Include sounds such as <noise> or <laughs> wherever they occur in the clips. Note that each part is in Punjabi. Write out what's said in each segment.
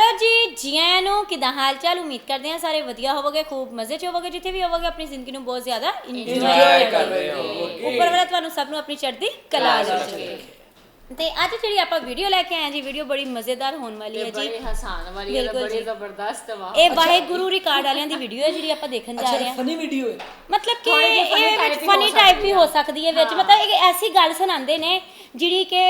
ਹੈਲੋ ਜੀ ਜੀ ਆਇਆਂ ਨੂੰ ਕਿਦਾਂ ਹਾਲ ਚਾਲ ਉਮੀਦ ਕਰਦੇ ਹਾਂ ਸਾਰੇ ਵਧੀਆ ਹੋਵੋਗੇ ਖੂਬ ਮਜ਼ੇ ਚ ਹੋਵੋਗੇ ਜਿੱਥੇ ਵੀ ਹੋਵੋਗੇ ਆਪਣੀ ਜ਼ਿੰਦਗੀ ਨੂੰ ਬਹੁਤ ਜ਼ਿਆਦਾ ਇੰਜੋਏ ਕਰ ਰਹੇ ਰਹੇ ਹੋ ਹੋ। ਉੱਪਰ ਵਾਲਾ ਤੁਹਾਨੂੰ ਸਭ ਨੂੰ ਆਪਣੀ ਚੜ੍ਹਦੀ ਕਲਾ ਦੇ ਤੇ ਅੱਜ ਜਿਹੜੀ ਆਪਾਂ ਵੀਡੀਓ ਲੈ ਕੇ ਆਏ ਹਾਂ ਜੀ ਵੀਡੀਓ ਬੜੀ ਮਜ਼ੇਦਾਰ ਹੋਣ ਵਾਲੀ ਹੈ ਜੀ। ਬੜੀ ਹਸਾਨ ਵਾਲੀ ਹੈ ਬੜੀ। ਜ਼ਬਰਦਸਤ ਵਾ। ਇਹ ਵਾਹਿਗੁਰੂ ਰਿਕਾਰਡ ਵਾਲਿਆਂ ਦੀ ਵੀਡੀਓ ਹੈ ਜਿਹੜੀ ਆਪਾਂ ਦੇਖਣ ਜਾ ਰਹੇ ਅੱਛਾ ਹਾਂ। ਫਨੀ ਵੀਡੀਓ ਹੈ। ਮਤਲਬ ਕਿ ਇਹ ਫਨੀ ਟਾਈਪ ਵੀ ਹੋ ਸਕਦੀ ਹੈ ਵਿੱਚ। ਮਤਲਬ ਇੱਕ ਐਸੀ ਗੱਲ ਸੁਣਾਉਂਦੇ ਨੇ ਜਿਹੜੀ ਕਿ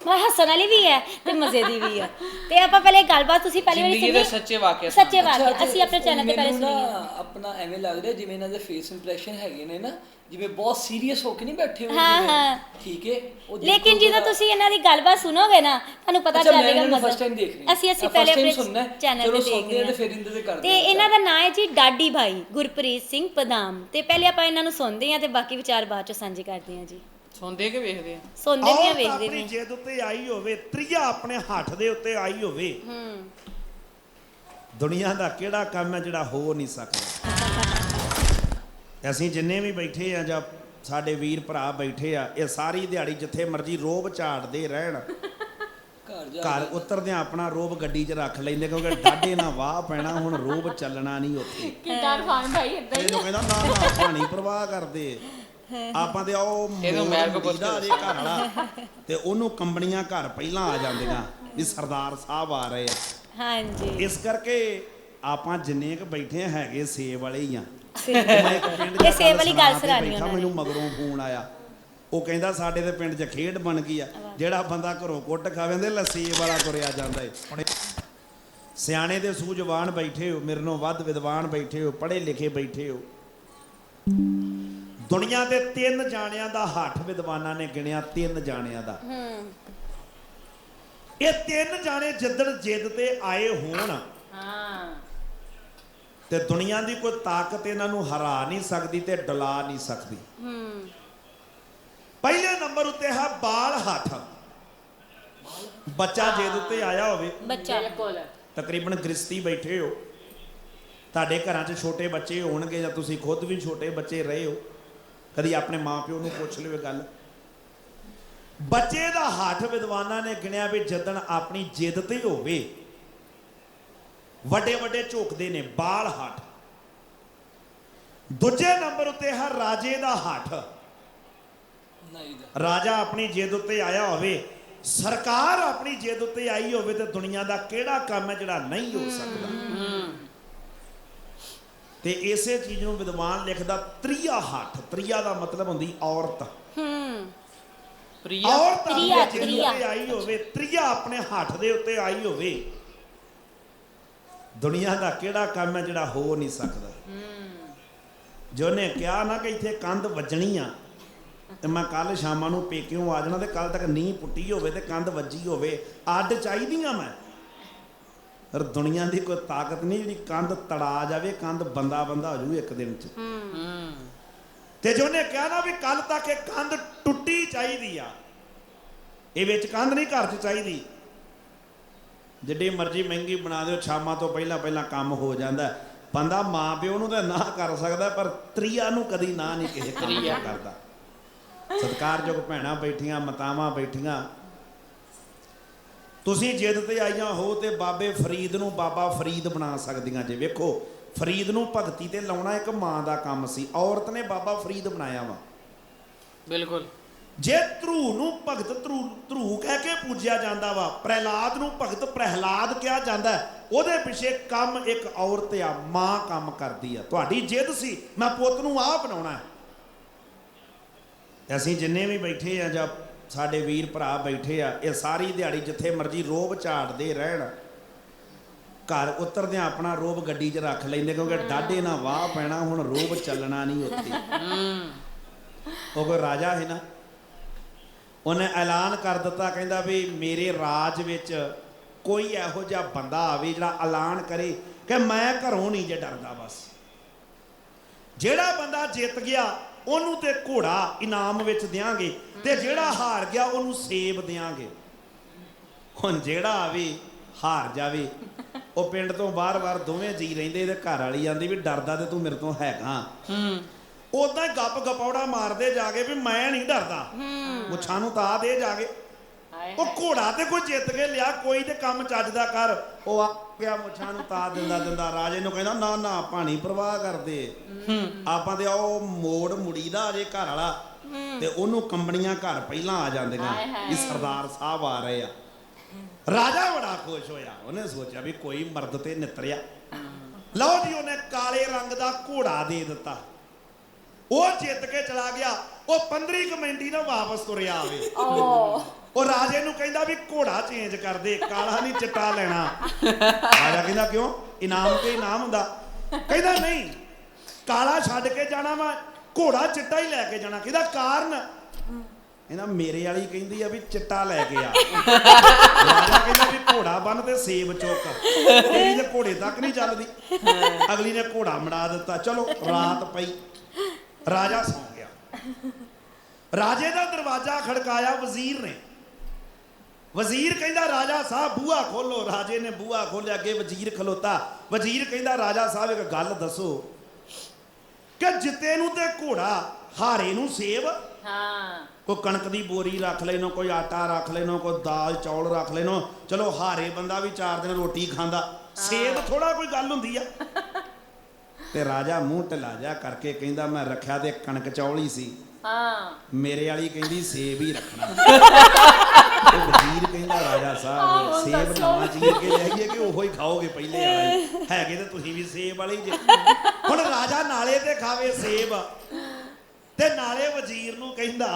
ਮ- ਹੱਸਣ ਵਾਲੀ ਵੀ ਹੈ ਤੇ ਮਜ਼ੇ ਦੀ ਵੀ ਹੈ ਤੇ ਆਪਾਂ ਪਹਿਲੇ ਗੱਲਬਾਤ ਤੁਸੀਂ ਪਹਿਲੇ ਜ਼ਿੰਦਗੀ ਦੇ ਸੁਣੀ ਸੱਚੇ ਵਾਕਿਆ ਸੱਚੇ। ਵਾਕਿਆ ਅਸੀਂ ਆਪਣੇ ਚੈਨਲ ਤੇ ਪਹਿਲੇ ਮੈਨੂੰ ਸੁਣੀ ਆਪਣਾ ਐਵੇਂ ਲੱਗ ਰਿਹਾ ਜਿਵੇਂ ਇਹਨਾਂ ਦੇ ਫੇਸ ਇੰਪ੍ਰੈਸ਼ਨ ਹੈਗੇ ਨੇ ਨਾ ਜਿਵੇਂ ਬਹੁਤ ਸੀਰੀਅਸ ਹੋ ਕੇ ਨਹੀਂ ਬੈਠੇ ਹੋਏ ਹਾਂ, ਜਿਵੇਂ। ਹਾਂ। ਠੀਕ ਹੈ ਉਹ ਲੇਕਿਨ ਦੇਖੋ ਜਦੋਂ ਤੁਸੀਂ ਇਹਨਾਂ ਦੀ ਗੱਲਬਾਤ ਸੁਣੋਗੇ ਨਾ ਤੁਹਾਨੂੰ ਪਤਾ ਅੱਛਾ, ਮੈਂ ਚੱਲੇਗਾ ਇਹਨਾਂ ਨੂੰ ਮਜ਼ਾ first time ਦੇਖ ਰਹੀ ਹਾਂ। ਅਸੀਂ ਅਸੀਂ ਆਹ ਪਹਿਲੇ time ਆਪਣੇ ਸੁਣਨਾ ਹੈ। ਚੈਨਲ ਚਲੋ ਤੇ ਸੁਣਦੇ ਦੇਖਦੇ ਹਾਂ ਤੇ ਫਿਰ ਇਹਦੇ ਤੇ ਕਰਦੇ ਤੇ ਹਾਂ ਇਹਨਾਂ ਦਾ ਨਾਮ ਹੈ ਜੀ ਡਾਡੀ ਭਾਈ ਗੁਰਪ੍ਰੀਤ ਸਿੰਘ ਪਦਾਮ ਤੇ ਪਹਿਲੇ ਆਪਾਂ ਇਹਨਾਂ ਨੂੰ ਸੁਣਦੇ ਹਾਂ ਤੇ ਬਾਕੀ ਵਿਚਾਰ ਬਾਅਦ ਚ ਸਾਂਝੇ ਕਰਦੇ ਹਾਂ ਜੀ ਸੁਣਦੇ ਕਿ ਵੇਖਦੇ ਆ? ਸੁਣਦੇ ਵੀ ਆ ਔਰਤ ਵੇਖਦੇ ਆਪਣੀ ਜਿੱਦ ਉੱਤੇ ਆਈ ਹੋਵੇ ਤ੍ਰਿਆ ਆਪਣੇ ਹੱਥ ਦੇ ਉੱਤੇ ਆਈ ਹੋਵੇ। ਹੂੰ। ਦੁਨੀਆ ਦਾ ਕਿਹੜਾ ਕੰਮ ਹੈ ਜਿਹੜਾ ਹੋ ਨਹੀਂ ਸਕਦਾ? ਅਸੀਂ ਜਿੰਨੇ ਵੀ ਬੈਠੇ ਆ ਜਾਂ ਸਾਡੇ ਵੀਰ ਭਰਾ ਬੈਠੇ ਆ ਇਹ ਸਾਰੀ ਦਿਹਾੜੀ ਜਿੱਥੇ ਮਰਜ਼ੀ ਰੋਬ ਝਾੜਦੇ ਰਹਿਣ। ਘਰ ਜਾ ਘਰ ਉਤਰਦਿਆਂ ਆਪਣਾ ਰੋਬ ਗੱਡੀ 'ਚ ਰੱਖ ਲੈਂਦੇ ਕਿਉਂਕਿ ਡਾਡੇ ਨਾਲ ਵਾਹ ਪੈਣਾ ਹੁਣ ਰੋਬ ਚੱਲਣਾ ਨਹੀਂ ਉੱਥੇ। ਕਿਦਾਂ ਰਫਾਨ ਭਾਈ ਇਦਾਂ ਹੀ। ਇਹਨੂੰ ਕਹਿੰਦਾ ਨਾ ਨਾ ਨਹੀਂ ਪ੍ਰਵਾਹ ਕਰਦੇ। ਆਪਾਂ ਤੇ ਉਹ ਇਹਨੂੰ ਮੈਰ ਕੋ ਪੁੱਛ ਮੁੰਡੀਦਾ ਕੇ ਜੇ ਘਰ ਵਾਲਾ ਤੇ ਉਹਨੂੰ ਕੰਬਣੀਆਂ ਘਰ ਪਹਿਲਾਂ ਆ ਜਾਂਦੀਆਂ ਵੀ ਸਰਦਾਰ ਸਾਹਿਬ ਆ ਰਹੇ ਆ। ਹਾਂਜੀ। ਇਸ ਕਰਕੇ ਆਪਾਂ ਜਿੰਨੇ ਕ ਬੈਠੇ ਹੈਗੇ ਸੇਬ ਵਾਲੇ ਹੀ ਆ। ਸੇਬ। ਮੈਂ ਇੱਕ ਪਿੰਡ ਦੀ ਇਹ ਸੇਬ ਵਾਲੀ ਗੱਲ ਸੁਣਾ ਕੇ ਸੁਣਾਉਣੀ ਬੈਠਾ, ਉਹਨਾਂ ਨੇ। ਮੈਨੂੰ ਮਗਰੋਂ ਫੋਨ ਆਇਆ। ਉਹ ਕਹਿੰਦਾ ਸਾਡੇ ਦੇ ਪਿੰਡ 'ਚ ਖੇਡ ਬਣ ਗਈ ਆ। ਜਿਹੜਾ ਬੰਦਾ ਘਰੋਂ ਕੁੱਟ ਖਾਵੇ ਤੇ ਲੱਸੀ ਵਾਲਾ ਤੁਰਿਆ ਜਾਂਦਾ ਏ। ਹੁਣ ਇਹ ਸਿਆਣੇ ਦੇ ਸੂਝਵਾਨ ਬੈਠੇ ਹੋ ਮੇਰੇ ਨਾਲੋਂ ਵੱਧ ਵਿਦਵਾਨ ਬੈਠੇ ਹੋ ਪੜ੍ਹੇ ਲਿਖੇ ਬੈਠੇ ਹੋ। ਦੁਨੀਆ ਦੇ ਤਿੰਨ ਜਾਣਿਆਂ ਦਾ ਹੱਠ ਵਿਦਵਾਨਾਂ ਨੇ ਗਿਣਿਆ ਤਿੰਨ ਜਾਣਿਆਂ ਦਾ। ਹੂੰ। ਇਹ ਤਿੰਨ ਜਾਣੇ ਜਿੱਦਣ ਜਿੱਦ ਤੇ ਆਏ ਹੋਣ ਹਾਂ। ਤੇ ਦੁਨੀਆ ਦੀ ਕੋਈ ਤਾਕਤ ਇਹਨਾਂ ਨੂੰ ਹਰਾ ਨਹੀਂ ਸਕਦੀ ਤੇ ਡਲਾ ਨਹੀਂ ਸਕਦੀ। ਹੂੰ। ਪਹਿਲੇ ਨੰਬਰ ਉੱਤੇ ਹੈ ਬਾਲ ਹੱਥ ਬੱਚਾ ਜਿਹਦੇ ਉੱਤੇ ਆਇਆ ਹੋਵੇ। ਬੱਚਾ। ਬਿਲਕੁਲ। ਤਕਰੀਬਨ ਗ੍ਰਸਤੀ ਬੈਠੇ ਹੋ। ਤੁਹਾਡੇ ਘਰਾਂ 'ਚ ਛੋਟੇ ਬੱਚੇ ਹੋਣਗੇ ਜਾਂ ਤੁਸੀਂ ਖੁਦ ਵੀ ਛੋਟੇ ਬੱਚੇ ਰਹੇ ਹੋ। ਕਦੀ ਆਪਣੇ ਮਾਪਿਓ ਨੂੰ ਪੁੱਛ ਲਿਓ ਇਹ ਗੱਲ। ਬੱਚੇ ਦਾ ਹੱਥ ਵਿਦਵਾਨਾਂ ਨੇ ਗਿਣਿਆ ਵੀ ਜਦਨ ਆਪਣੀ ਜਿੱਦ ਤੇ ਹੋਵੇ। ਵੱਡੇ ਵੱਡੇ ਝੋਕਦੇ ਨੇ ਬਾਲ ਹੱਥ ਦੂਜੇ ਨੰਬਰ ਉੱਤੇ ਹੈ ਰਾਜੇ ਦਾ ਹੱਥ ਰਾਜਾ ਆਪਣੀ ਜਿੱਦ ਉੱਤੇ ਆਇਆ ਹੋਵੇ। ਸਰਕਾਰ ਆਪਣੀ ਜਿੱਦ ਉੱਤੇ ਆਈ ਹੋਵੇ ਤੇ ਦੁਨੀਆ ਦਾ ਕਿਹੜਾ ਕੰਮ ਹੈ ਜਿਹੜਾ ਨਹੀਂ ਹੋ ਸਕਦਾ। ਤੇ ਇਸੇ ਚੀਜ਼ ਨੂੰ ਵਿਦਵਾਨ ਲਿਖਦਾ ਤ੍ਰਿਆ ਹੱਥ ਤ੍ਰਿਆ ਦਾ ਮਤਲਬ ਹੁੰਦੀ ਔਰਤ। ਹੂੰ। ਪ੍ਰਿਆ। ਔਰਤ ਤ੍ਰਿਆ, ਆਪਣੀ ਤ੍ਰਿਆ। ਉੱਤੇ ਆਈ ਹੋਵੇ ਤ੍ਰਿਆ ਆਪਣੇ ਹੱਥ ਦੇ ਉੱਤੇ ਆਈ ਹੋਵੇ ਦੁਨੀਆ ਦਾ ਕਿਹੜਾ ਕੰਮ ਹੈ ਜਿਹੜਾ ਹੋ ਨਹੀਂ ਸਕਦਾ? ਜੋ ਨੇ ਕਿਹਾ ਨਾ ਕਿ ਇੱਥੇ ਕੰਧ ਵੱਜਣੀ ਆ ਤੇ ਮੈਂ ਕੱਲ ਸ਼ਾਮਾਂ ਨੂੰ ਪੇਕਿਓਂ ਆ ਜਾਣਾ ਤੇ ਕੱਲ ਤੱਕ ਨੀਂਹ ਪੁੱਟੀ ਹੋਵੇ ਤੇ ਕੰਧ ਵੱਜੀ ਹੋਵੇ ਅੱਡ ਚਾਹੀਦੀਆਂ ਮੈਂ। ਪਰ ਦੁਨੀਆ ਦੀ ਕੋਈ ਤਾਕਤ ਨਹੀਂ ਜਿਹੜੀ ਕੰਧ ਤੜਾ ਜਾਵੇ ਕੰਧ ਬੰਦਾ ਬੰਦਾ ਹੋ ਜੂ ਇੱਕ ਦਿਨ ਚ। ਹੂੰ। ਤੇ ਜੋ ਨੇ ਕਿਹਾ ਨਾ ਵੀ ਕੱਲ ਤੱਕ ਇਹ ਕੰਧ ਟੁੱਟੀ ਚਾਹੀਦੀ ਆ ਇਹ ਵਿੱਚ ਕੰਧ ਨਹੀਂ ਘਰ 'ਚ ਚਾਹੀਦੀ। ਜਿੱਡੀ ਮਰਜ਼ੀ ਮਹਿੰਗੀ ਬਣਾ ਦਿਓ ਸ਼ਾਮਾਂ ਤੋਂ ਪਹਿਲਾਂ ਪਹਿਲਾਂ ਕੰਮ ਹੋ ਜਾਂਦਾ। ਬੰਦਾ ਮਾਂ ਪਿਓ ਨੂੰ ਤਾਂ ਨਾ ਕਰ ਸਕਦਾ ਪਰ ਤ੍ਰਿਆ ਨੂੰ ਕਦੀ ਨਾ ਨਹੀਂ ਕਿਸੇ ਕੰਮ ਕਰਦਾ। ਸਤਿਕਾਰਯੋਗ ਭੈਣਾਂ ਬੈਠੀਆਂ ਮਤਾਵਾਂ ਬੈਠੀਆਂ ਤੁਸੀਂ ਜਿੱਦ ਤੇ ਆਈਆਂ ਹੋ ਤੇ ਬਾਬੇ ਫਰੀਦ ਨੂੰ ਬਾਬਾ ਫਰੀਦ ਬਣਾ ਸਕਦੀਆਂ ਜੇ। ਵੇਖੋ ਫਰੀਦ ਨੂੰ ਭਗਤੀ ਤੇ ਲਾਉਣਾ ਇੱਕ ਮਾਂ ਦਾ ਕੰਮ ਸੀ। ਔਰਤ ਨੇ ਬਾਬਾ ਫਰੀਦ ਬਣਾਇਆ ਵਾ। ਬਿਲਕੁਲ। ਜੇ ਧਰੂ ਨੂੰ ਭਗਤ ਧਰੂ ਧਰੂ ਕਹਿ ਕੇ ਪੂਜਿਆ ਜਾਂਦਾ ਵਾ ਪ੍ਰਹਿਲਾਦ ਨੂੰ ਭਗਤ ਪ੍ਰਹਿਲਾਦ ਕਿਹਾ ਜਾਂਦਾ। ਉਹਦੇ ਪਿੱਛੇ ਕੰਮ ਇੱਕ ਔਰਤ ਆ ਮਾਂ ਕੰਮ ਕਰਦੀ ਆ। ਤੁਹਾਡੀ ਜਿੱਦ ਸੀ ਮੈਂ ਪੁੱਤ ਨੂੰ ਆਹ ਬਣਾਉਣਾ ਹੈ। ਅਸੀਂ ਜਿੰਨੇ ਵੀ ਬੈਠੇ ਆ ਜਾਂ ਸਾਡੇ ਵੀਰ ਭਰਾ ਬੈਠੇ ਆ, ਇਹ ਸਾਰੀ ਦਿਹਾੜੀ ਜਿੱਥੇ ਮਰਜ਼ੀ ਰੋਬ ਝਾੜਦੇ ਰਹਿਣ। ਘਰ ਉਤਰਦਿਆਂ ਆਪਣਾ ਰੋਬ ਗੱਡੀ 'ਚ ਰੱਖ ਲੈਂਦੇ, ਕਿਉਂਕਿ ਡਾਡੇ ਨਾਲ ਵਾਹ ਪੈਣਾ, ਹੁਣ ਰੋਬ ਚੱਲਣਾ ਨਹੀਂ ਉੱਥੇ। ਉਹ ਕੋਈ ਰਾਜਾ ਹੈ ਨਾ? ਉਹਨੇ ਐਲਾਨ ਕਰ ਦਿੱਤਾ, ਕਹਿੰਦਾ ਵੀ ਮੇਰੇ ਰਾਜ ਵਿੱਚ ਕੋਈ ਇਹੋ ਜਿਹਾ ਬੰਦਾ ਆਵੇ ਜਿਹੜਾ ਐਲਾਨ ਕਰੇ, ਕਿ ਮੈਂ ਘਰੋਂ ਨਹੀਂ ਜੇ ਡਰਦਾ ਬਸ। ਜਿਹੜਾ ਬੰਦਾ ਜਿੱਤ ਗਿਆ ਉਹਨੂੰ ਤੇ ਘੋੜਾ ਇਨਾਮ ਵਿੱਚ ਦਿਆਂਗੇ ਤੇ ਜਿਹੜਾ ਹਾਰ ਗਿਆ ਉਹਨੂੰ ਸੇਬ ਦਿਆਂਗੇ। ਹੁਣ ਜਿਹੜਾ ਆਵੇ ਹਾਰ ਜਾਵੇ ਉਹ ਪਿੰਡ ਤੋਂ ਬਾਹਰ-ਬਾਹਰ ਦੋਵੇਂ ਜੀ ਰਹਿੰਦੇ ਤੇ ਘਰ ਵਾਲੀ ਜਾਂਦੀ ਵੀ ਡਰਦਾ ਤੇ ਤੂੰ ਮੇਰੇ ਤੋਂ ਹੈਗਾ। ਹੂੰ। ਉਦਾਂ ਗੱਪ ਗਪੌੜਾ ਮਾਰਦੇ ਜਾ ਕੇ ਵੀ ਮੈਂ ਨਹੀਂ ਡਰਦਾ। ਮੁੱਛਾਂ ਨੂੰ ਤਾਂ ਦੇ ਜਾ ਕੇ। ਉਹ ਘੋੜਾ ਤੇ ਕੋਈ ਜਿੱਤ ਕੇ ਲਿਆ ਕੋਈ ਤੇ ਕੰਮ ਚੱਜਦਾ ਕਰ। ਉਹ ਆ ਗਿਆ ਮੁੱਛਾਂ ਨੂੰ ਤਾ ਦਿੰਦਾ ਦਿੰਦਾ ਰਾਜੇ ਨੂੰ ਕਹਿੰਦਾ ਨਾ ਨਾ ਪਾਣੀ ਪ੍ਰਵਾਹ ਕਰਦੇ। ਆਪਾਂ ਤੇ ਉਹ ਮੋੜ ਮੁੜੀਦਾ ਅਜੇ ਘਰ ਵਾਲਾ ਤੇ ਉਹਨੂੰ ਕੰਬਣੀਆਂ ਘਰ ਪਹਿਲਾਂ ਆ ਜਾਂਦੀਆਂ। ਵੀ ਸਰਦਾਰ ਸਾਹਿਬ ਆ ਰਹੇ ਆ। ਰਾਜਾ ਬੜਾ ਖੁਸ਼ ਹੋਇਆ। ਉਹਨੇ ਸੋਚਿਆ ਵੀ ਕੋਈ ਮਰਦ ਤੇ ਨਿਤਰਿਆ। ਲਓ ਜੀ ਉਹਨੇ ਕਾਲੇ ਰੰਗ ਦਾ ਘੋੜਾ ਦੇ ਦਿੱਤਾ। ਉਹ ਜਿੱਤ ਕੇ ਚਲਾ ਗਿਆ। ਉਹ 15 ਕੁ ਮਿੰਟੀ ਨਾਲ ਵਾਪਸ ਤੁਰਿਆ ਆਵੇ। ਉਹ ਰਾਜੇ ਨੂੰ ਕਹਿੰਦਾ ਵੀ ਘੋੜਾ ਚੇਂਜ ਕਰ ਦੇ ਕਾਲਾ ਨਹੀਂ ਚਿੱਟਾ ਲੈਣਾ। ਰਾਜਾ ਕਹਿੰਦਾ ਕਿਉਂ? ਇਨਾਮ ਤੇ ਇਨਾਮ ਹੁੰਦਾ। ਕਹਿੰਦਾ ਨਹੀਂ ਕਾਲਾ ਛੱਡ ਕੇ ਜਾਣਾ ਵਾ ਘੋੜਾ ਚਿੱਟਾ ਹੀ ਲੈ ਕੇ ਜਾਣਾ। ਕਹਿੰਦਾ ਕਾਰਨ? ਕਹਿੰਦਾ ਮੇਰੇ ਵਾਲੀ ਕਹਿੰਦੀ ਆ ਵੀ ਚਿੱਟਾ ਲੈ ਕੇ ਆ। ਰਾਜਾ ਕਹਿੰਦਾ ਵੀ ਘੋੜਾ ਬੰਨ ਤੇ ਸੇਬ ਚੁੱਕ। ਤੇਰੀ ਤੇ ਘੋੜੇ ਤੱਕ ਨਹੀਂ ਚੱਲਦੀ। ਅਗਲੀ ਨੇ ਘੋੜਾ ਮੜਾ ਦਿੱਤਾ। ਚਲੋ ਰਾਤ ਪਈ। ਰਾਜਾ ਸੌਂ। ਰਾਜੇ ਦਾ ਦਰਵਾਜ਼ਾ ਖੜਕਾਇਆ ਵਜ਼ੀਰ ਨੇ। ਵਜ਼ੀਰ ਕਹਿੰਦਾ ਰਾਜਾ ਸਾਹਿਬ ਬੂਹਾ ਖੋਲੋ। ਰਾਜੇ ਨੇ ਬੂਹਾ ਖੋਲਿਆ ਅੱਗੇ ਵਜ਼ੀਰ ਖਲੋਤਾ। ਵਜ਼ੀਰ ਕਹਿੰਦਾ ਰਾਜਾ ਸਾਹਿਬ ਇੱਕ ਗੱਲ ਦੱਸੋ ਕਿ ਜਿੱਤੇ ਨੂੰ ਤੇ ਘੋੜਾ ਹਾਰੇ ਨੂੰ ਸੇਬ? ਹਾਂ। ਕੋਈ ਕਣਕ ਦੀ ਬੋਰੀ ਰੱਖ ਲੈਨੋ ਕੋਈ ਆਟਾ ਰੱਖ ਲੈਨੋ ਕੋਈ ਦਾਲ ਚੌਲ ਰੱਖ ਲੈਨੋ ਚਲੋ ਹਾਰੇ ਬੰਦਾ ਵੀ ਚਾਰ ਦਿਨ ਰੋਟੀ ਖਾਂਦਾ। ਸੇਬ ਥੋੜਾ ਕੋਈ ਗੱਲ ਹੁੰਦੀ ਆ। ਤੇ ਰਾਜਾ ਮੂੰਹ ਢਿੱਲਾ ਜਾ ਕਰਕੇ ਕਹਿੰਦਾ ਮੈਂ ਰੱਖਿਆ ਤੇ ਕਣਕ ਚੌਲ ਸੀ। ਹਾਂ। ਮੇਰੇ ਵਾਲੀ ਕਹਿੰਦੀ ਸੇਬ ਹੀ ਰੱਖਣਾ। <laughs> ਤੇ ਵਜ਼ੀਰ ਕਹਿੰਦਾ ਰਾਜਾ ਸਾਹਿਬ ਸੇਬ ਨਵਾਂ ਚੀਰ ਕੇ ਲਿਆਈਏ ਕਿ ਉਹੋ ਹੀ ਖਾਓਗੇ ਪਹਿਲੇ ਵਾਲੇ? <laughs> ਹੈਗੇ ਤੇ ਤੁਸੀਂ ਵੀ ਸੇਬ ਵਾਲੇ ਹੀ ਜੇ। ਹੁਣ ਰਾਜਾ ਨਾਲੇ ਤੇ ਖਾਵੇ ਸੇਬ। ਤੇ ਨਾਲੇ ਵਜ਼ੀਰ ਨੂੰ ਕਹਿੰਦਾ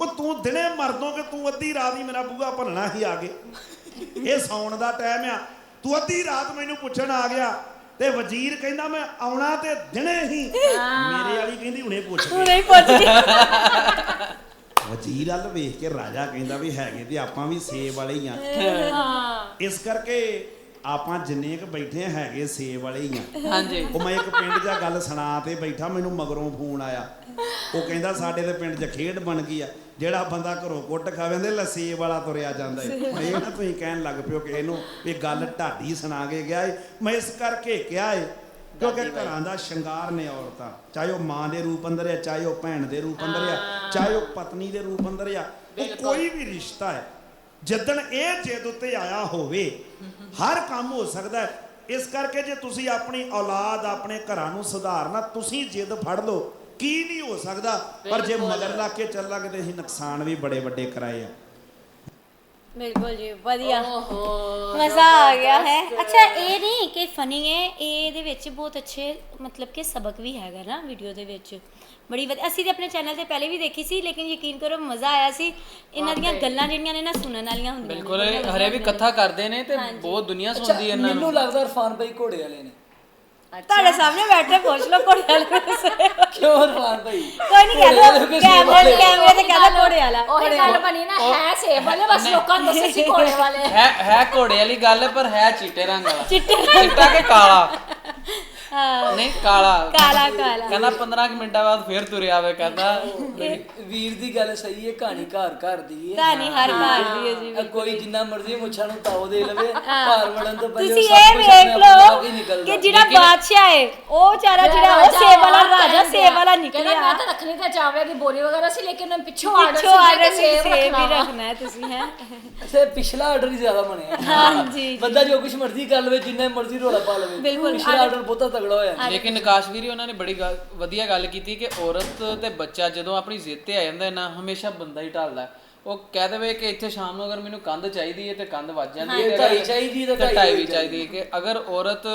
ਉਹ ਤੂੰ ਦਿਨੇ ਮਰਦੋਂ ਕਿ ਤੂੰ ਅੱਧੀ ਰਾਤ ਹੀ ਮੇਰਾ ਬੂਹਾ ਭੰਨਣਾ ਹੀ ਆ ਕੇ ਇਹ ਸੌਣ ਦਾ ਟਾਈਮ ਆ। ਤੂੰ ਅੱਧੀ ਰਾਤ ਮੈਨੂੰ ਪੁੱਛਣ ਆ ਗਿਆ ਤੇ ਵਜ਼ੀਰ ਕਹਿੰਦਾ ਮੈਂ ਆਉਣਾ ਤੇ ਦਿਨੇ ਹੀ। ਮੇਰੇ ਵਾਲੀ ਕਹਿੰਦੀ ਹੁਣੇ ਪੁੱਛ ਤੂੰ ਨਹੀਂ ਪੁੱਛ ਵਜ਼ੀਰ ਵੱਲ ਵੇਖ ਕੇ ਰਾਜਾ ਕਹਿੰਦਾ ਵੀ ਹੈਗੇ ਤੇ ਆਪਾਂ ਵੀ ਸੇਬ ਵਾਲੇ ਹੀ ਆ। ਹਾਂ। ਇਸ ਕਰਕੇ ਆਪਾਂ ਜਿੰਨੇ ਕ ਬੈਠੇ ਹੈਗੇ ਸੇਬ ਵਾਲੇ ਹੀ ਆ। ਹਾਂਜੀ। ਉਹ ਮੈਂ ਇੱਕ ਪਿੰਡ 'ਚ ਗੱਲ ਸੁਣਾ ਤੇ ਬੈਠਾ ਮੈਨੂੰ ਮਗਰੋਂ ਫੋਨ ਆਇਆ। ਉਹ ਕਹਿੰਦਾ ਸਾਡੇ ਦੇ ਪਿੰਡ 'ਚ ਖੇਡ ਬਣ ਗਈ ਆ ਜਿਹੜਾ ਬੰਦਾ ਘਰੋਂ ਕੁੱਟ ਖਾਵੇ ਤੇ ਲੱਸੀ ਵਾਲਾ ਤੁਰਿਆ ਜਾਂਦਾ ਏ। ਇਹ ਨਾ ਤੁਸੀਂ ਕਹਿਣ ਲੱਗ ਪਿਓ ਕਿ ਇਹਨੂੰ ਇਹ ਗੱਲ ਢਾਡੀ ਸੁਣਾ ਕੇ ਗਿਆ ਏ। ਮੈਂ ਇਸ ਕਰਕੇ ਕਿਹਾ ਏ ਕਿਉਂਕਿ ਘਰਾਂ ਦਾ ਸ਼ਿੰਗਾਰ ਨੇ ਔਰਤਾਂ ਚਾਹੇ ਉਹ ਮਾਂ ਦੇ ਰੂਪ ਅੰਦਰ ਆ ਚਾਹੇ ਉਹ ਭੈਣ ਦੇ ਰੂਪ ਅੰਦਰ ਆ ਚਾਹੇ ਉਹ ਪਤਨੀ ਦੇ ਰੂਪ ਅੰਦਰ ਆ ਉਹ ਕੋਈ ਵੀ ਰਿਸ਼ਤਾ ਹੈ ਜਿੱਦਣ ਇਹ ਜਿੱਦ ਉੱਤੇ ਆਇਆ ਹੋਵੇ ਹਰ ਕੰਮ ਹੋ ਸਕਦਾ ਹੈ। ਇਸ ਕਰਕੇ ਜੇ ਤੁਸੀਂ ਆਪਣੀ ਔਲਾਦ ਆਪਣੇ ਘਰਾਂ ਨੂੰ ਸੁਧਾਰਨਾ ਤੁਸੀਂ ਜਿੱਦ ਫੜ ਲਓ ਕੀ ਨਹੀਂ ਹੋ ਸਕਦਾ? ਪਰ ਜੇ। ਮਗਰ ਲਾ ਕੇ ਚੱਲਾਂਗੇ ਤੇ ਅਸੀਂ ਨੁਕਸਾਨ ਵੀ ਬੜੇ ਵੱਡੇ ਕਰਾਏ ਆ। ਬਿਲਕੁਲ ਜੀ ਵਧੀਆ। ਓਹੋ ਮਜ਼ਾ ਆ ਗਿਆ ਹੈ। ਅੱਛਾ ਇਹ ਨਹੀਂ ਕਿ ਫਨੀ ਹੈ ਇਹ ਇਹਦੇ ਵਿੱਚ ਬਹੁਤ ਅੱਛੇ ਮਤਲਬ ਕਿ ਸਬਕ ਵੀ ਹੈਗਾ ਨਾ ਵੀਡੀਓ ਦੇ ਵਿੱਚ। ਬੜੀ ਵਧੀਆ ਅਸੀਂ ਤੇ ਆਪਣੇ ਚੈਨਲ ਤੇ ਪਹਿਲੇ ਵੀ ਦੇਖੀ ਸੀ ਲੇਕਿਨ ਯਕੀਨ ਕਰੋ ਮਜ਼ਾ ਆਇਆ ਸੀ। ਇਹਨਾਂ ਦੀਆਂ। ਗੱਲਾਂ ਜਿਹੜੀਆਂ ਨੇ ਨਾ ਸੁਣਨ ਵਾਲੀਆਂ ਹੁੰਦੀਆਂ ਨੇ, ਬਿਲਕੁਲ ਇਹ ਹਰੇ ਵੀ। ਕਥਾ ਕਰਦੇ ਨੇ ਤੇ। ਬਹੁਤ ਦੁਨੀਆ ਅੱਛਾ ਸੁਣਦੀ ਹੈ ਇਹਨਾਂ ਮੈਨੂੰ ਨੂੰ ਲੱਗਦਾ ਇਰਫਾਨ ਭਾਈ ਘੋੜੇ ਵਾਲੇ ਨੇ। ਤੁਹਾਡੇ ਸਾਹਮਣੇ ਬੈਠੇ ਪੁੱਛ ਲਓ ਘੋੜੇ ਵਾਲੇ ਨੂੰ ਕੋਈ ਕਿਉਂ ਇਰਫਾਨ ਭਾਈ ਨਹੀਂ ਘੋੜੇ ਕਹਿੰਦਾ ਵਾਲੇ ਕੋਈ ਸੇਬ ਕੈਮਰੇ ਵਾਲੇ। ਕੈਮਰੇ ਤੇ ਕਹਿੰਦਾ ਘੋੜੇ ਵਾਲਾ। ਉਹੀ ਗੱਲ ਬਣੀ ਨਾ ਹੈ ਸੇਬ ਵਾਲੇ ਬਸ ਲੋਕਾਂ ਨੂੰ ਦੱਸੇ ਸੀ ਘੋੜੇ ਵਾਲੇ। ਹੈ ਹੈ ਘੋੜੇ ਵਾਲੀ ਗੱਲ ਪਰ ਹੈ ਚਿੱਟੇ ਰੰਗ ਵਾਲਾ। ਚਿੱਟੇ ਚਿੱਟਾ ਕਿ ਕਾਲਾ? ਹਾਂ। ਨਹੀਂ ਕਾਲਾ। ਕਾਲਾ ਕਾਲਾ। ਕਹਿੰਦਾ 15 ਕੁ ਮਿੰਟਾਂ ਬਾਅਦ ਫੇਰ ਤੁਰਿਆ ਆਵੇ ਕਹਿੰਦਾ ਵੀਰ ਦੀ ਗੱਲ ਸਹੀ ਹੈ ਕਹਾਣੀ ਘਰ ਘਰ ਦੀ ਹੈ। ਕਹਾਣੀ ਹਰ ਘਰ ਦੀ ਹੈ ਜੀ ਕੋਈ ਜਿੰਨਾ ਮਰਜ਼ੀ ਮੁੱਛਾਂ ਨੂੰ ਤਾਉ ਦੇ ਲਵੇ ਘਰ ਵੜਨ ਤੋਂ ਪਹਿਲੇ ਤੁਸੀਂ ਸਭ ਇਹ ਕੁਛ ਵੇਖ ਆਪਣੇ ਆਪ ਹੀ ਲਓ ਨਿਕਲਦਾ। ਕਿ ਜਿਹੜਾ ਬਾਦਸ਼ਾਹ ਹੈ ਉਹ ਚਾਰਾ ਜਿਹੜਾ ਉਹ ਸੇਬ ਵਾਲਾ ਰਾਜਾ ਸੇਬ ਵਾਲਾ ਕਹਿੰਦਾ ਨਿਕਲਿਆ ਮੈਂ ਤਾਂ ਰੱਖਣੀ ਤਾਂ ਚਾਵਲੇ ਦੀ ਬੋਰੀ ਵਗੈਰਾ ਸੀ ਲੇਕਿਨ ਮੈਂ ਪਿੱਛੋਂ ਆਰਡਰ ਪਿੱਛੋਂ ਆ ਸੀ ਰਹੇ ਕਿ ਸੇਬ ਸੇਬ ਵੀ ਰੱਖਣਾ ਵਾ। ਰੱਖਣਾ ਹੈ ਤੁਸੀਂ ਹੈ। ਅੱਛਾ ਇਹ ਪਿਛਲਾ ਆਰਡਰ ਹੀ ਜ਼ਿਆਦਾ ਬਣਿਆ। ਹਾਂਜੀ ਬੰਦਾ ਜੋ। ਕੁਝ ਮਰਜ਼ੀ ਕਰ ਲਵੇ ਜਿੰਨਾ ਮਰਜ਼ੀ ਰੋਲਾ ਪਾ ਲਵੇ। ਬਿਲਕੁਲ। ਪਿਛਲਾ ਆਰਡਰ ਬਹੁਤਾ ਤਗੜਾ ਹੋਇਆ। ਲੇਕਿਨ ਨਿਕਾਸ਼ ਵੀਰੀ ਉਹਨਾਂ ਨੇ ਬੜੀ ਗੱਲ- ਵਧੀਆ ਗੱਲ ਕੀਤੀ ਕਿ ਔਰਤ ਤੇ ਬੱਚਾ ਜਦੋਂ ਆਪਣੀ ਜ਼ਿੱਦ ਤੇ ਆ ਜਾਂਦਾ ਹੈ ਨਾ ਹਮੇਸ਼ਾ ਬੰਦਾ ਹੀ ਢਾਲਦਾ ਹੈ। ਉਹ ਕਹਿ ਦੇਵੇ ਕਿ ਇੱਥੇ ਸ਼ਾਮ ਨੂੰ ਅਗਰ ਮੈਨੂੰ ਕੰਧ ਚਾਹੀਦੀ ਹੈ ਤੇ ਕੰਧ ਵੱਜ ਜਾਂਦੀ ਹੈ ਤੇ ਢਾਈ ਚਾਹੀਦੀ ਹੈ ਤਾਂ ਢਾਈ ਢਾਈ ਵੀ ਚਾਹੀਦੀ ਹੈ ਕਿ ਅਗਰ ਔਰਤ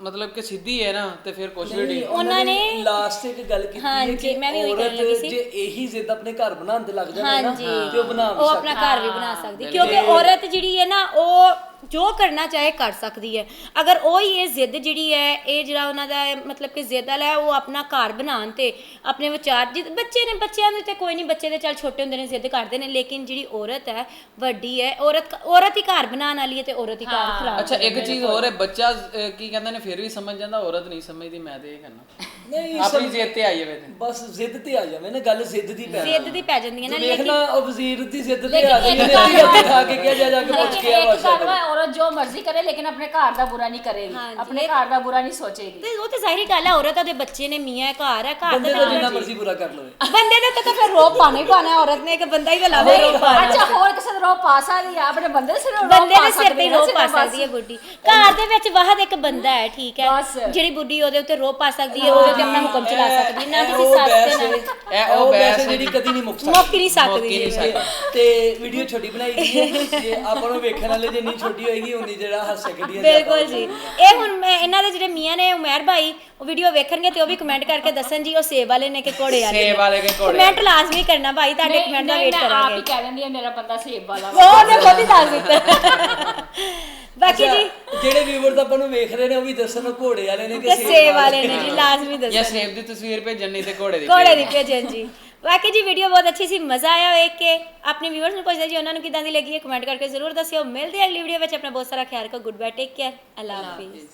ਮਤਲਬ ਕਿ ਸਿੱਧੀ ਹੈ ਨਾ ਤੇ ਫਿਰ ਕੁਝ ਵੀ ਨਹੀਂ ਉਹਨਾਂ ਨੇ- ਲਾਸਟ ਇੱਕ ਗੱਲ ਕੀਤੀ ਹੈ ਕਿ ਮੈਂ ਵੀ ਉਹੀ ਕਹਿਣ ਔਰਤ ਲੱਗੀ ਸੀ। ਜੇ ਇਹੀ ਜ਼ਿੱਦ ਆਪਣੇ ਘਰ ਬਣਾਉਣ ਤੇ ਲੱਗ ਜਾਵੇ ਨਾ ਤੇ ਉਹ ਬਣਾ ਵੀ ਉਹ ਸਕਦੀ ਆਪਣਾ ਘਰ ਵੀ ਬਣਾ ਸਕਦੀ। ਕਿਉਂਕਿ ਔਰਤ ਜਿਹੜੀ ਹੈ ਨਾ ਉਹ ਜੋ ਕਰਨਾ ਚਾਹੇ ਕਰ ਸਕਦੀ ਹੈ। ਅਗਰ ਉਹ ਹੀ ਇਹ ਜ਼ਿੱਦ ਜਿਹੜੀ ਹੈ ਇਹ ਜਿਹੜਾ ਉਹਨਾਂ ਦਾ ਮਤਲਬ ਕਿ ਜ਼ਿੱਦ ਵਾਲਾ ਹੈ ਉਹ ਆਪਣਾ ਘਰ ਬਣਾਉਣ ਤੇ ਆਪਣੇ ਵਿਚਾਰ ਜਿ ਬੱਚੇ ਨੇ ਬੱਚਿਆਂ ਦੇ ਤੇ ਕੋਈ ਨਹੀਂ ਬੱਚੇ ਦੇ ਚੱਲ ਛੋਟੇ ਹੁੰਦੇ ਨੇ ਜ਼ਿੱਦ ਕਰਦੇ ਨੇ ਲੇਕਿਨ ਜਿਹੜੀ ਔਰਤ ਹੈ ਵੱਡੀ ਹੈ ਔਰਤ ਔਰਤ ਹੀ ਘਰ ਬਣਾਉਣ ਵਾਲੀ ਹੈ ਤੇ ਔਰਤ ਹੀ ਘਰ ਖਰਾਬ ਅੱਛਾ ਇੱਕ ਚੀਜ਼ ਹੋਰ ਹੈ ਬੱਚਾ ਅਹ, ਕੀ ਕਹਿੰਦੇ ਨੇ ਫਿਰ ਵੀ ਸਮਝ ਜਾਂਦਾ ਔਰਤ ਨਹੀਂ ਸਮਝਦੀ ਮੈਂ ਤੇ ਇਹ ਕਹਿੰਦਾ ਨਹੀਂ ਆਪਣੀ ਸਭ- ਤੇ ਆਈ ਜਾਵੇ ਤੇ। ਬਸ ਜ਼ਿੱਦ ਤੇ ਆ ਜਾਵੇ ਨਾ ਗੱਲ ਜ਼ਿੱਦ ਦੀ ਪੈ ਜ਼ਿੱਦ ਦੀ ਪੈ ਜਾਂਦੀਆਂ ਨਾ ਲੇਕਿਨ ਨਾ ਉਹ ਵਜ਼ੀਰ ਦੀ ਜ਼ਿੱਦ ਤੇ ਲੇਕਿਨ ਆ ਇੱਕ ਗਈ ਨੇ ਗੱਲ ਖਾ ਕੇ ਕਿਹਾ ਜਾ ਜਾ ਕੇ ਪੁੱਛ ਲੇਕਿਨ ਕੇ ਆ ਇੱਕ ਗੱਲ ਵਾ ਔਰਤ ਜੋ ਮਰਜ਼ੀ ਕਰੇ ਲੇਕਿਨ ਆਪਣੇ ਘਰ ਦਾ ਬੁਰਾ ਨਹੀਂ ਕਰੇਗੀ। ਹਾਂਜੀ, ਆਪਣੇ ਘਰ ਦਾ ਬੁਰਾ ਨਹੀਂ ਸੋਚੇਗੀ। ਤੇ ਉਹ ਤੇ ਜ਼ਾਹਿਰੀ ਗੱਲ ਹੈ ਔਰਤ ਉਹਦੇ ਬੱਚੇ ਨੇ ਮੀਆਂ ਹੈ, ਘਰ ਹੈ ਘਰ ਬੰਦੇ ਦਾ ਦਾ ਜਿੰਨਾ ਮਰਜ਼ੀ ਬੁਰਾ ਕਰ ਲਵੇ। ਬੰਦੇ ਦੇ ਉੱਤੇ ਤਾਂ ਫਿਰ ਰੋਪ ਪਾਣਾ ਹੀ ਪਾਣਾ ਔਰਤ ਨੇ ਇੱਕ ਬੰਦਾ ਹੀ ਭਲਾ ਹੋਵੇ। ਰੋਪ ਪਾਣਾ ਅੱਛਾ ਹੋਰ ਕਿਸੇ ਦਾ ਰੋਹ ਪਾ ਸਕਦੀ ਆ? ਆਪਣੇ ਬੰਦੇ ਦੇ ਸਿਰ ਰੋਹ ਬੰਦੇ ਦੇ ਸਿਰ ਤੇ ਹੀ ਰੋਪ ਪਾ। ਸਕਦੀ ਹੈ ਬੁੱਢੀ ਘਰ ਦੇ ਵਿੱਚ ਵਾਹਦ ਇੱਕ ਬੰਦਾ ਹੈ ਠੀਕ ਹੈ। ਬਸ। ਜਿਹੜੀ ਬੁੱਢੀ ਉਹਦੇ ਉੱਤੇ ਰੋਪ ਪਾ ਸਕਦੀ ਹੈ। ਉਹਦੇ ਤੇ ਆਪਣਾ ਹੁਕਮ ਚਲਾ ਸਕਦੀ ਨਾ ਕਿਸੇ ਬਹਿਸ ਤੇ ਨਾ ਇਹ ਉਹ ਹੈ ਜਿਹੜੀ ਕਦੀ ਨਹੀਂ ਮੁੱਕ ਸਕਦੀ। ਮੁੱਕ ਨਹੀਂ ਸਕਦੀ। ਤੇ ਵੀਡੀਓ ਛੋਟੀ ਬਣਾਈ ਗਈ ਹੈ ਜੇ ਆਪਾਂ ਨੂੰ ਵੇਖਣ ਵਾਲੇ ਜਿੰਨੀ ਛੋਟੀ ਹੋਏਗੀ ਉਨੀ ਜਿਹੜਾ ਹੱਸ ਸਕਦੀ ਹੈ ਬਿਲਕੁਲ ਜੀ। ਇਹ ਹੁਣ ਮੈਂ ਇਹਨਾਂ ਦੇ ਜਿਹੜੇ ਮੀਆਂ ਨੇ ਉਮਰ ਭਾਈ ਉਹ ਵੀਡੀਓ ਵੇਖਣਗੇ ਤੇ ਉਹ ਵੀ ਕਮੈਂਟ ਕਰਕੇ ਦੱਸਣ ਜੀ ਉਹ ਸੇਬ ਵਾਲੇ ਨੇ ਕਿ ਘੋੜੇ ਵਾਲੇ ਸੇਬ ਵਾਲੇ ਕਿ ਘੋੜੇ ਕਮੈਂਟ ਲਾਜ਼ਮੀ ਕਰਨਾ ਭਾਈ ਤੁਹਾਡੇ ਕਮੈਂਟ ਦਾ ਵੇਟ ਮੈਂ ਆਪ ਹੀ ਕਹਿ ਦਿੰਦੀ ਆ ਮੇਰਾ ਬੰਦਾ ਸੇਬ ਵਾਲਾ ਵਾ। ਉਹ ਉਹਨੇ ਖੁਦ ਹੀ ਦੱਸ ਦਿੱਤਾ। ਬਾਕੀ ਜੀ ਜਿਹੜੇ ਵੀਵਰਸ ਆਪਾਂ ਨੂੰ ਵੇਖ ਰਹੇ ਨੇ ਉਹ ਵੀ ਦੱਸਣ ਘੋੜੇ ਵਾਲੇ ਨੇ ਕਿ ਸੇਬ ਵਾਲੇ ਨੇ ਜੀ ਲਾਜ਼ਮੀ ਜਾਂ ਦੱਸੋ ਸੇਬ ਦੀ ਤਸਵੀਰ ਭੇਜਣ ਨਹੀਂ ਤੇ ਘੋੜੇ ਦੀ ਘੋੜੇ ਦੀ ਭੇਜਣੀ। ਜੀ। ਬਾਕੀ ਜੀ ਵੀਡੀਓ ਬਹੁਤ ਅੱਛੀ ਸੀ ਮਜ਼ਾ ਆਇਆ ਵੇਖ ਕੇ। ਆਪਣੇ ਵੀਵਰਸ ਨੂੰ ਪੁੱਛਦੇ ਜੀ ਉਹਨਾਂ ਨੂੰ ਕਿਦਾਂ ਦੀ ਲੱਗੀ ਹੈ ਕਮੈਂਟ ਕਰਕੇ ਜ਼ਰੂਰ ਦੱਸਿਓ। ਮਿਲਦੇ ਹਾਂ ਅਗਲੀ ਵੀਡੀਓ ਵਿੱਚ ਆਪਣਾ ਬਹੁਤ ਸਾਰਾ ਖਿਆਲ ਰੱਖੋ। ਗੁੱਡ ਬਾਏ ਟੇਕ ਕੇਅਰ ਅੱਲਾ ਹਾਫਿਜ਼।